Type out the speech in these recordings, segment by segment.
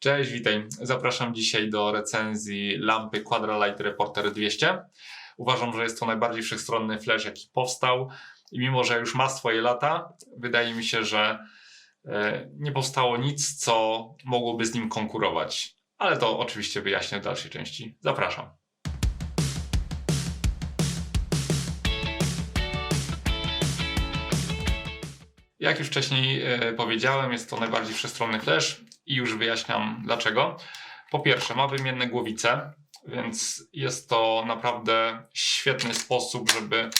Cześć, witaj. Zapraszam dzisiaj do recenzji lampy Quadralight Reporter 200. Uważam, że jest to najbardziej wszechstronny flash, jaki powstał. I mimo, że już ma swoje lata, wydaje mi się, że e, nie powstało nic, co mogłoby z nim konkurować. Ale to oczywiście wyjaśnię w dalszej części. Zapraszam. Jak już wcześniej e, powiedziałem, jest to najbardziej wszechstronny flash i już wyjaśniam dlaczego. Po pierwsze, ma wymienne głowice, więc jest to naprawdę świetny sposób, żeby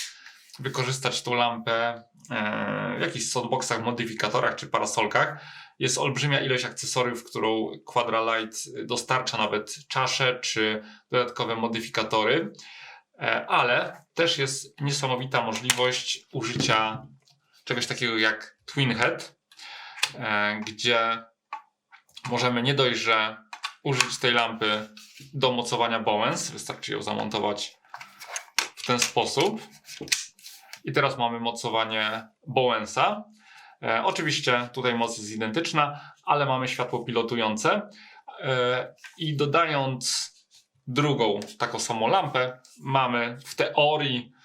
wykorzystać tą lampę e, w jakichś softboxach, modyfikatorach czy parasolkach. Jest olbrzymia ilość akcesoriów, którą Quadralight dostarcza, nawet czasze czy dodatkowe modyfikatory, E, ale też jest niesamowita możliwość użycia czegoś takiego jak Twin Head, e, gdzie możemy nie dość, że użyć tej lampy do mocowania Bowens, wystarczy ją zamontować w ten sposób. I teraz mamy mocowanie Bowensa. E, oczywiście tutaj moc jest identyczna, ale mamy światło pilotujące. E, I dodając drugą taką samą lampę, mamy w teorii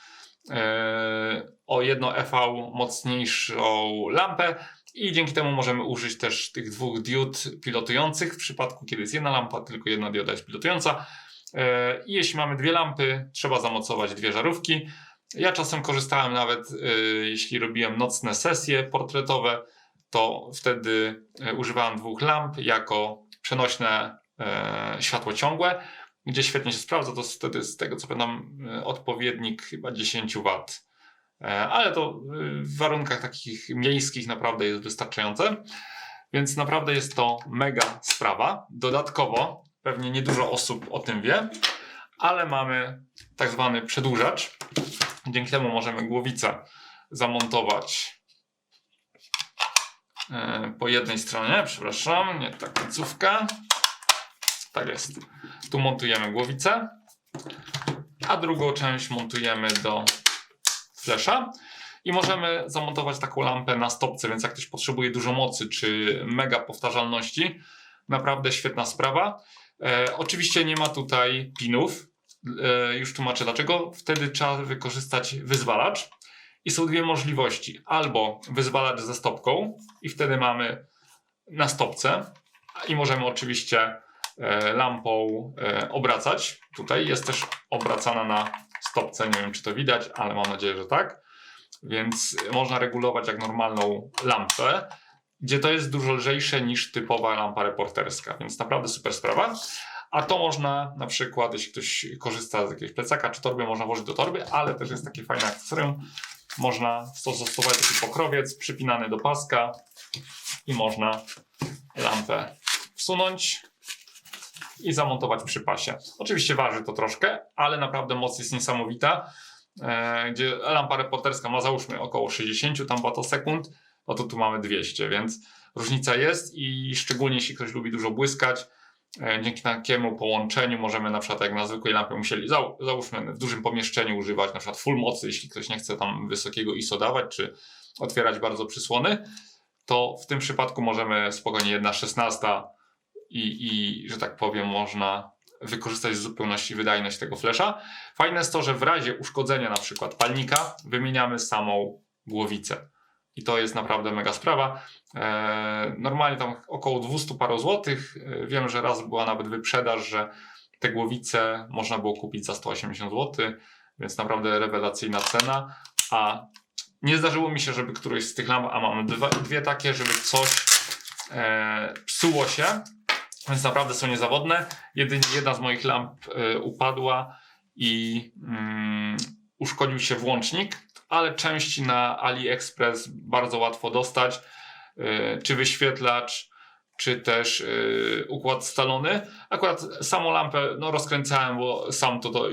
o jedno EV mocniejszą lampę i dzięki temu możemy użyć też tych dwóch diod pilotujących w przypadku, kiedy jest jedna lampa, tylko jedna dioda jest pilotująca. E, I jeśli mamy dwie lampy, trzeba zamocować dwie żarówki. Ja czasem korzystałem nawet, e, jeśli robiłem nocne sesje portretowe, to wtedy e, używałem dwóch lamp jako przenośne e, światło ciągłe, gdzie świetnie się sprawdza. To wtedy z tego co pamiętam e, odpowiednik chyba 10 W. E, Ale to e, w warunkach takich miejskich naprawdę jest wystarczające. Więc naprawdę jest to mega sprawa. Dodatkowo, pewnie niedużo osób o tym wie, ale mamy tak zwany przedłużacz. Dzięki temu możemy głowicę zamontować po jednej stronie, przepraszam, nie ta końcówka. Tak jest. Tu montujemy głowicę, a drugą część montujemy do flesza. I możemy zamontować taką lampę na stopce, więc jak ktoś potrzebuje dużo mocy czy mega powtarzalności, naprawdę świetna sprawa. E, oczywiście nie ma tutaj pinów. E, już tłumaczę dlaczego. Wtedy trzeba wykorzystać wyzwalacz. I są dwie możliwości. Albo wyzwalacz ze stopką i wtedy mamy na stopce i możemy oczywiście lampą e, obracać. Tutaj jest też obracana na stopce. Nie wiem, czy to widać, ale mam nadzieję, że tak. Więc można regulować jak normalną lampę, gdzie to jest dużo lżejsze niż typowa lampa reporterska, więc naprawdę super sprawa. A to można na przykład, jeśli ktoś korzysta z jakiegoś plecaka czy torby, można włożyć do torby, ale też jest takie fajne akcesorium. Można stosować taki pokrowiec przypinany do paska i można lampę wsunąć i zamontować przy pasie. Oczywiście waży to troszkę, ale naprawdę moc jest niesamowita. E, gdzie lampa reporterska ma załóżmy około 60 tam watosekund, no to tu mamy 200, więc różnica jest i szczególnie jeśli ktoś lubi dużo błyskać, e, dzięki takiemu połączeniu możemy na przykład jak na zwykłej lampie musieli, zał, załóżmy w dużym pomieszczeniu używać na przykład full mocy, jeśli ktoś nie chce tam wysokiego ISO dawać, czy otwierać bardzo przysłony, to w tym przypadku możemy spokojnie 1.16 i, i że tak powiem można wykorzystać w zupełności wydajność tego flesza. Fajne jest to, że w razie uszkodzenia na przykład palnika wymieniamy samą głowicę. I to jest naprawdę mega sprawa. Eee, normalnie tam około 200 paru złotych. Eee, wiem, że raz była nawet wyprzedaż, że te głowice można było kupić za 180 zł, więc naprawdę rewelacyjna cena. A nie zdarzyło mi się, żeby któryś z tych lamp, a mam dwa, dwie takie, żeby coś e, psuło się, więc naprawdę są niezawodne. Jedynie jedna z moich lamp e, upadła i mm, uszkodził się włącznik, ale części na AliExpress bardzo łatwo dostać, e, czy wyświetlacz, czy też e, układ scalony. Akurat samą lampę no, rozkręcałem, bo sam to, to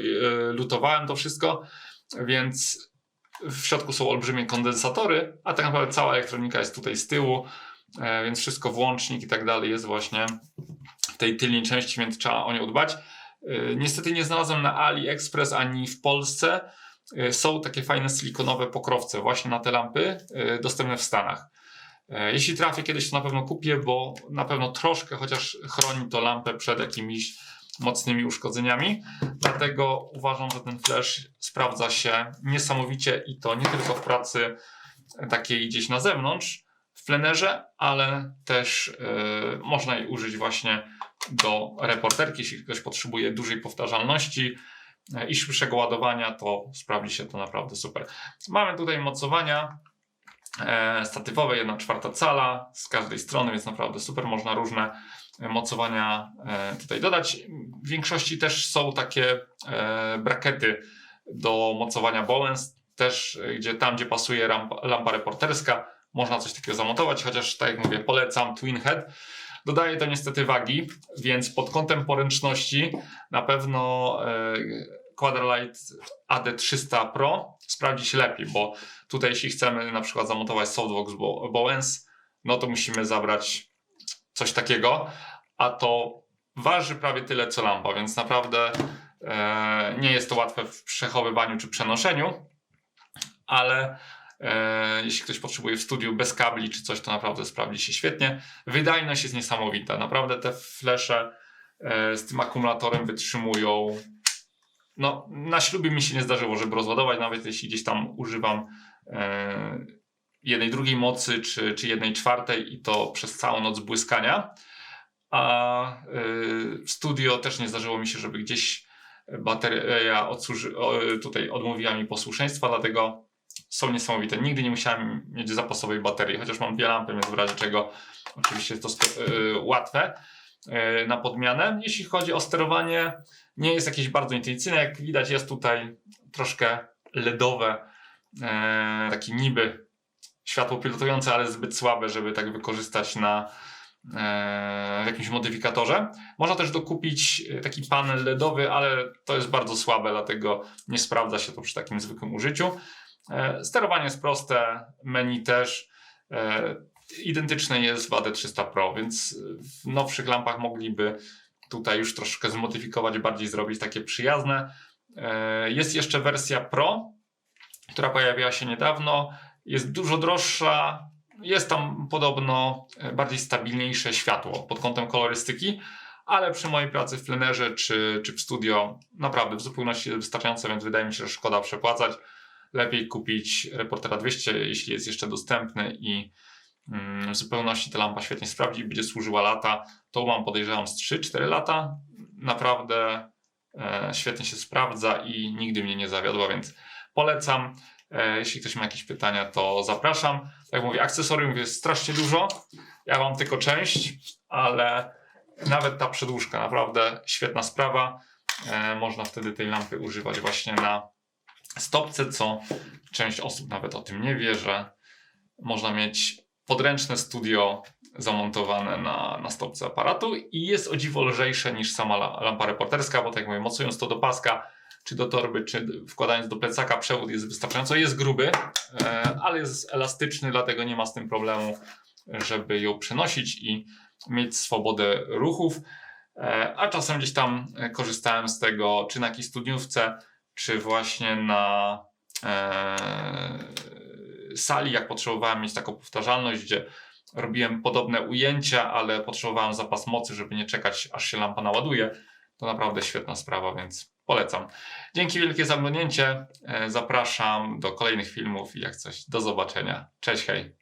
lutowałem to wszystko, więc w środku są olbrzymie kondensatory, a tak naprawdę cała elektronika jest tutaj z tyłu, więc wszystko, włącznik i tak dalej jest właśnie w tej tylnej części, więc trzeba o nią dbać. E, Niestety nie znalazłem na AliExpress ani w Polsce. E, Są takie fajne silikonowe pokrowce właśnie na te lampy, e, dostępne w Stanach. E, Jeśli trafię kiedyś, to na pewno kupię, bo na pewno troszkę chociaż chroni to lampę przed jakimiś mocnymi uszkodzeniami. Dlatego uważam, że ten flash sprawdza się niesamowicie i to nie tylko w pracy takiej gdzieś na zewnątrz, plenerze, ale też e, można jej użyć właśnie do reporterki, jeśli ktoś potrzebuje dużej powtarzalności e, i szybszego ładowania, to sprawdzi się to naprawdę super. Mamy tutaj mocowania e, statywowe, 1 czwarta cala z każdej strony, więc naprawdę super, można różne mocowania tutaj dodać. W większości też są takie brakety do mocowania Bowens, też gdzie tam, gdzie pasuje lampa reporterska, można coś takiego zamontować, chociaż tak jak mówię, polecam Twin Head. Dodaje to niestety wagi, więc pod kątem poręczności na pewno e, Quadralight AD300 Pro sprawdzi się lepiej, bo tutaj jeśli chcemy na przykład zamontować softbox Bo- Bowens, no to musimy zabrać coś takiego, a to waży prawie tyle co lampa, więc naprawdę e, nie jest to łatwe w przechowywaniu czy przenoszeniu, ale jeśli ktoś potrzebuje w studiu bez kabli czy coś, to naprawdę sprawdzi się świetnie. Wydajność jest niesamowita, naprawdę te flesze e, z tym akumulatorem wytrzymują. No, na ślubie mi się nie zdarzyło, żeby rozładować, nawet jeśli gdzieś tam używam e, jednej drugiej mocy, czy, czy jednej czwartej i to przez całą noc błyskania. A w studio też nie zdarzyło mi się, żeby gdzieś bateria tutaj odmówiła mi posłuszeństwa, dlatego są niesamowite. Nigdy nie musiałem mieć zapasowej baterii, chociaż mam dwie lampy, więc w razie czego oczywiście jest to sto- y, łatwe y, na podmianę. Jeśli chodzi o sterowanie, nie jest jakieś bardzo intuicyjne. Jak widać, jest tutaj troszkę LEDowe, e, takie niby światło pilotujące, ale zbyt słabe, żeby tak wykorzystać na e, w jakimś modyfikatorze. Można też dokupić e, taki panel LEDowy, ale to jest bardzo słabe, dlatego nie sprawdza się to przy takim zwykłym użyciu. E, Sterowanie jest proste, menu też. E, Identyczne jest w AD300 Pro, więc w nowszych lampach mogliby tutaj już troszkę zmodyfikować, bardziej zrobić takie przyjazne. E, Jest jeszcze wersja Pro, która pojawiła się niedawno. Jest dużo droższa. Jest tam podobno bardziej stabilniejsze światło pod kątem kolorystyki, ale przy mojej pracy w plenerze czy, czy w studio naprawdę w zupełności wystarczające, więc wydaje mi się, że szkoda przepłacać. Lepiej kupić Reportera 200, jeśli jest jeszcze dostępny i mm, w zupełności ta lampa świetnie sprawdzi, będzie służyła lata. To mam podejrzewam z 3-4 lata. Naprawdę e, świetnie się sprawdza i nigdy mnie nie zawiodła, więc polecam. E, jeśli ktoś ma jakieś pytania, to zapraszam. Tak jak mówię, akcesorium jest strasznie dużo. Ja mam tylko część, ale nawet ta przedłużka, naprawdę świetna sprawa. E, można wtedy tej lampy używać właśnie na stopce, co część osób nawet o tym nie wie, że można mieć podręczne studio zamontowane na, na stopce aparatu i jest o dziwo lżejsze niż sama la- lampa reporterska, bo tak jak mówię, mocując to do paska, czy do torby, czy wkładając do plecaka, przewód jest wystarczająco, jest gruby, e, ale jest elastyczny, dlatego nie ma z tym problemu, żeby ją przenosić i mieć swobodę ruchów. E, A czasem gdzieś tam e, korzystałem z tego, czy na jakiejś studniówce, czy właśnie na e, sali, jak potrzebowałem mieć taką powtarzalność, gdzie robiłem podobne ujęcia, ale potrzebowałem zapas mocy, żeby nie czekać, aż się lampa naładuje. To naprawdę świetna sprawa, więc polecam. Dzięki wielkie za oglądnięcie. E, Zapraszam do kolejnych filmów i jak coś, do zobaczenia. Cześć, hej.